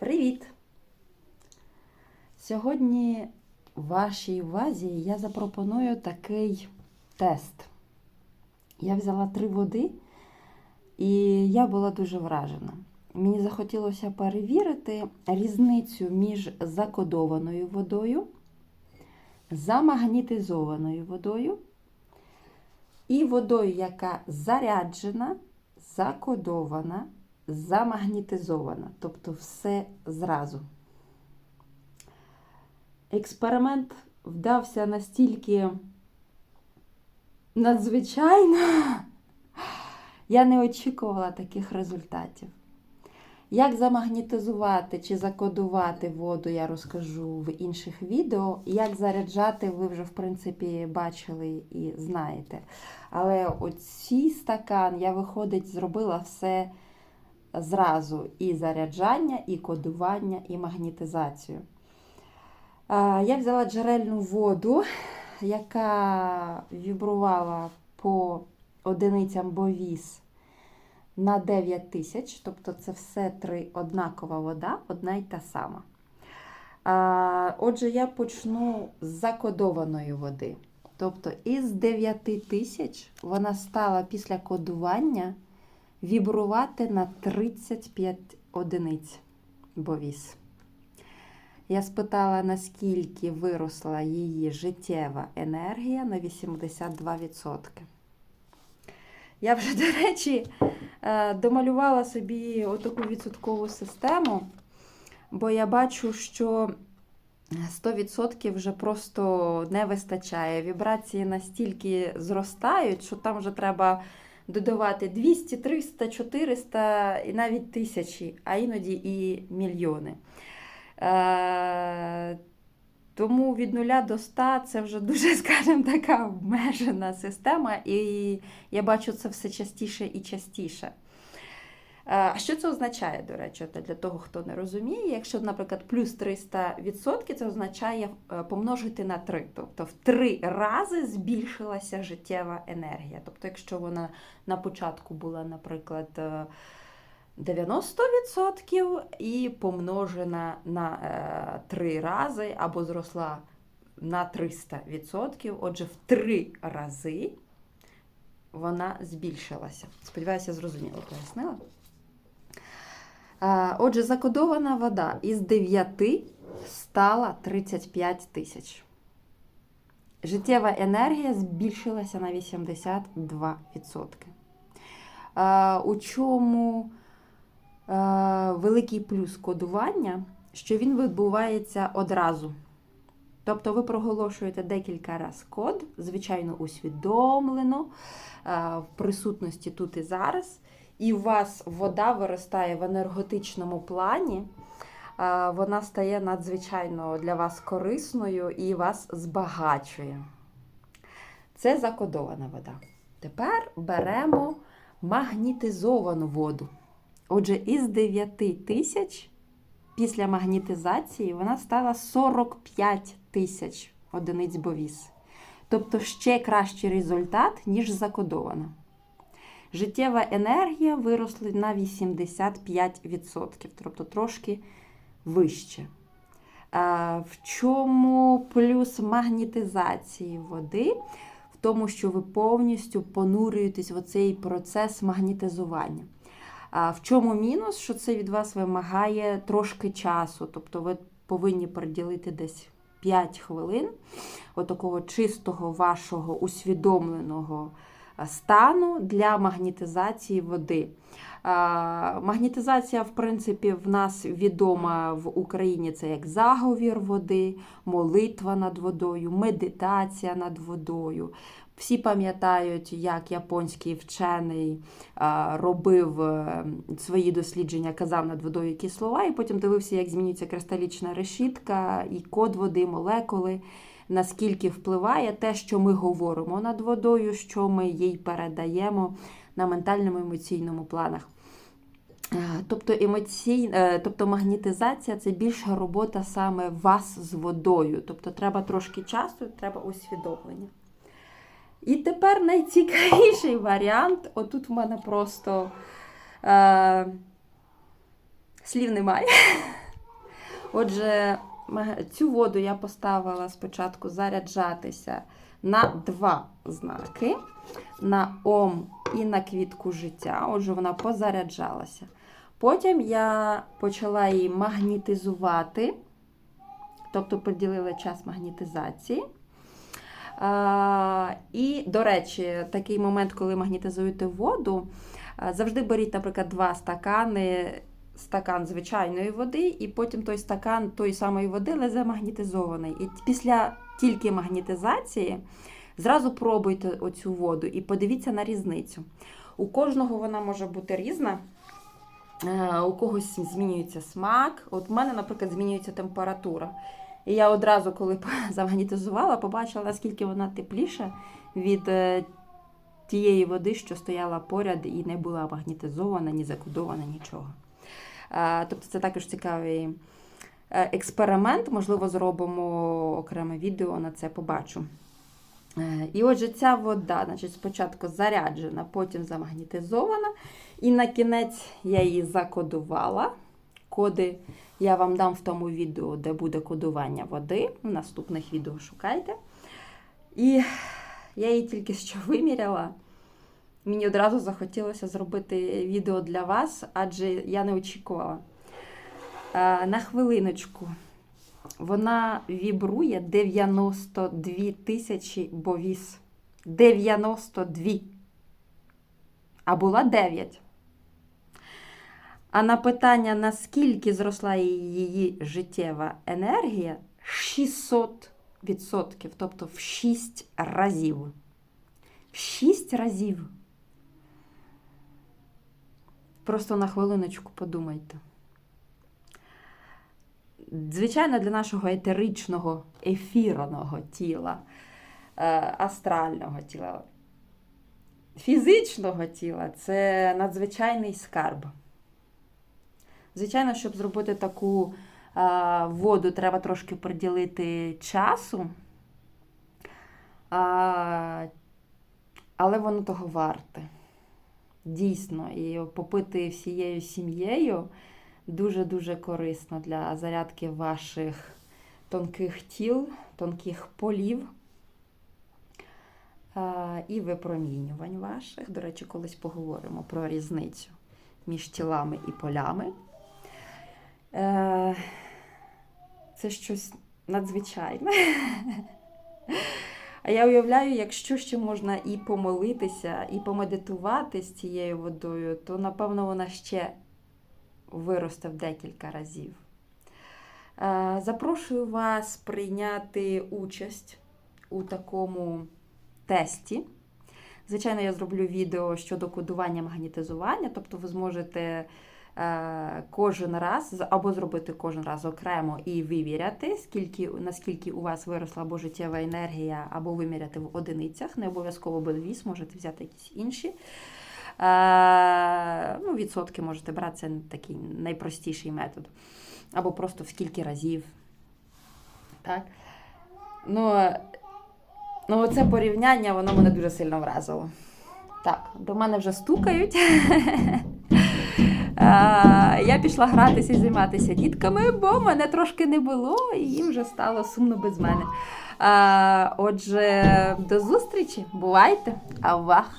Привіт! Сьогодні вашій увазі я запропоную такий тест. Я взяла три води, і я була дуже вражена. Мені захотілося перевірити різницю між закодованою водою, замагнітизованою водою і водою, яка заряджена, закодована, замагнітизована. Тобто все зразу. Експеримент вдався настільки надзвичайно, я не очікувала таких результатів. Як замагнітизувати чи закодувати воду, я розкажу в інших відео. Як заряджати, ви вже, в принципі, бачили і знаєте. Але оцій стакан я, виходить, зробила все зразу: і заряджання, і кодування, і магнітизацію. Я взяла джерельну воду, яка вібрувала по одиницям бовіз на 9 тисяч, тобто це все три однакова вода, одна й та сама. Отже, я почну з закодованої води. Тобто із 9 тисяч вона стала після кодування вібрувати на 35 одиниць бовіз. Я спитала, наскільки виросла її життєва енергія на 82%. Я вже, до речі, домалювала собі отаку відсоткову систему, бо я бачу, що 100% вже просто не вистачає. Вібрації настільки зростають, що там вже треба додавати 200, 300, 400 і навіть тисячі, а іноді і мільйони. Тому від 0 до 100 це вже дуже, скажімо, така обмежена система, і я бачу це все частіше і частіше. А що це означає, до речі, для того, хто не розуміє, якщо, наприклад, плюс 300%, це означає помножити на 3. Тобто в 3 рази збільшилася життєва енергія. Тобто, якщо вона на початку була, наприклад, 90% і помножена на 3 рази або зросла на 300%, отже, в 3 рази вона збільшилася. Сподіваюся, зрозуміло пояснила. Отже, закодована вода із 9 стала 35 тисяч. Життєва енергія збільшилася на 82%. У чому великий плюс кодування, що він відбувається одразу. Тобто ви проголошуєте декілька разів код, звичайно, усвідомлено, в присутності тут і зараз і у вас вода виростає в енергетичному плані, вона стає надзвичайно для вас корисною і вас збагачує. Це закодована вода. Тепер беремо магнітизовану воду. Отже, із 9 тисяч після магнітизації вона стала 45 тисяч одиниць бовіз. Тобто ще кращий результат, ніж закодована. Життєва енергія виросла на 85%, тобто трошки вище. В чому плюс магнітизації води? В тому, що ви повністю понурюєтесь в оцей процес магнітизування. В чому мінус? Що це від вас вимагає трошки часу, тобто ви повинні приділити десь 5 хвилин отакого чистого вашого усвідомленого стану для магнітизації води. Магнітизація, в принципі, в нас відома в Україні це як заговір води, молитва над водою, медитація над водою. Всі пам'ятають, як японський вчений робив е, свої дослідження, казав над водою які слова, і потім дивився, як змінюється кристалічна решітка, і код води, молекули наскільки впливає те, що ми говоримо над водою, що ми їй передаємо на ментальному емоційному планах. Е, тобто емоцій... Е, тобто магнітизація це більша робота саме вас з водою. Тобто треба трошки часу, треба усвідомлення. І тепер найцікавіший варіант отут в мене просто е... слів немає. Отже, цю воду я поставила спочатку заряджатися на два знаки: на Ом і на квітку життя. Отже, вона позаряджалася. Потім я почала її магнітизувати, тобто поділила час магнітизації. А, і, до речі, такий момент, коли магнітизуєте воду, завжди беріть, наприклад, два стакани, стакан звичайної води, і потім той стакан тої самої води, але замагнітизований. І після тільки магнітизації зразу пробуйте оцю воду і подивіться на різницю. У кожного вона може бути різна. Е, У когось змінюється смак. От в мене, наприклад, змінюється температура. І я одразу, коли замагнітизувала, побачила, наскільки вона тепліша від е, тієї води, що стояла поряд і не була магнітизована, ні закодована, нічого. Е, Тобто це також цікавий е, експеримент. Можливо, зробимо окреме відео на це побачу. Е, І отже, ця вода, значить, спочатку заряджена, потім замагнітизована. І на кінець я її закодувала. Коди я вам дам в тому відео, де буде кодування води. В наступних відео шукайте. І я її тільки що виміряла. Мені одразу захотілося зробити відео для вас, адже я не очікувала. Е, На хвилиночку. Вона вібрує 92 тисячі бовіс. 92. А була 9. А на питання, наскільки зросла її життєва енергія, 600%, тобто в 6 разів. В 6 разів. Просто на хвилиночку подумайте. Звичайно, для нашого етеричного, ефірного тіла, е, астрального тіла, фізичного тіла це надзвичайний скарб. Звичайно, щоб зробити таку а, воду, треба трошки приділити часу. Але воно того варте. Дійсно, і попити всією сім'єю дуже-дуже корисно для зарядки ваших тонких тіл, тонких полів а, і випромінювань ваших. До речі, колись поговоримо про різницю між тілами і полями. Е, Це щось надзвичайне. А я уявляю, якщо ще можна і помолитися, і помедитувати з цією водою, то напевно вона ще виросте в декілька разів. Е, Запрошую вас прийняти участь у такому тесті. Звичайно, я зроблю відео щодо кодування магнітизування, тобто ви зможете кожен раз або зробити кожен раз окремо і виміряти, скільки, наскільки у вас виросла або життєва енергія, або виміряти в одиницях. Не обов'язково буде віс, можете взяти якісь інші. Е, ну, відсотки можете брати, це такий найпростіший метод. Або просто в скільки разів. Так? Ну, ну це порівняння, воно мене дуже сильно вразило. Так, до мене вже стукають. Е, Я пішла гратися і займатися дітками, бо мене трошки не було, і їм вже стало сумно без мене. Е, Отже, до зустрічі, бувайте, авах!